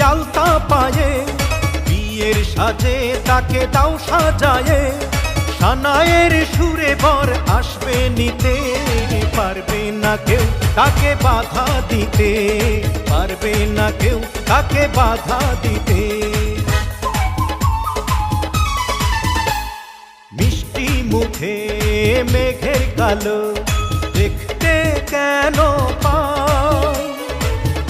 আলতা পায়ে। বিয়ের সাজে তাকে দাও সাজায়ে। সানায়ের সুরে বর আসবে নিতে। পারবে না কেউ তাকে বাধা দিতে। পারবে না কেউ তাকে বাধা দিতে। মিষ্টি মুখে মেঘের কালো দেখতে কেন পাই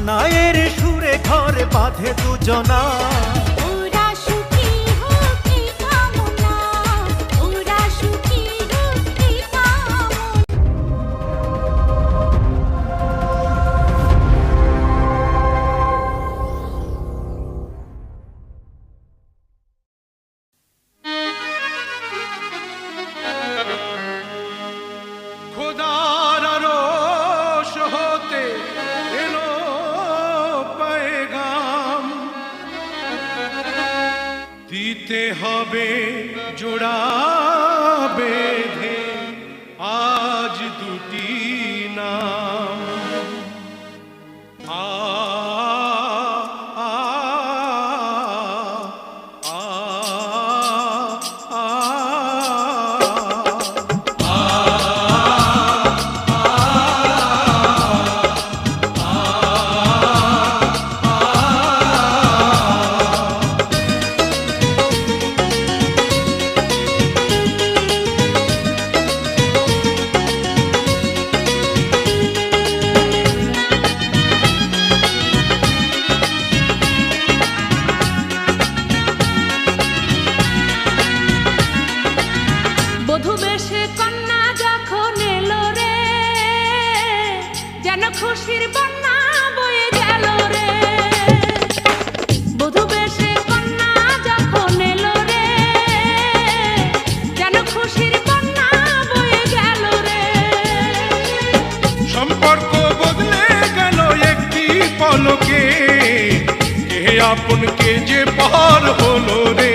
সানায়ের সুরে ঘরে বাঁধে দুজনা। দিতে হবে জোড়া যেন খুশির বন্যা বয়ে গেল রে। বধূ বেশে কন্যা যখন এলো রে, যেন খুশির বন্যা বয়ে গেল রে। সম্পর্ক বদলে গেল একটি পলকে, কে আপন কে যে পার হলো রে?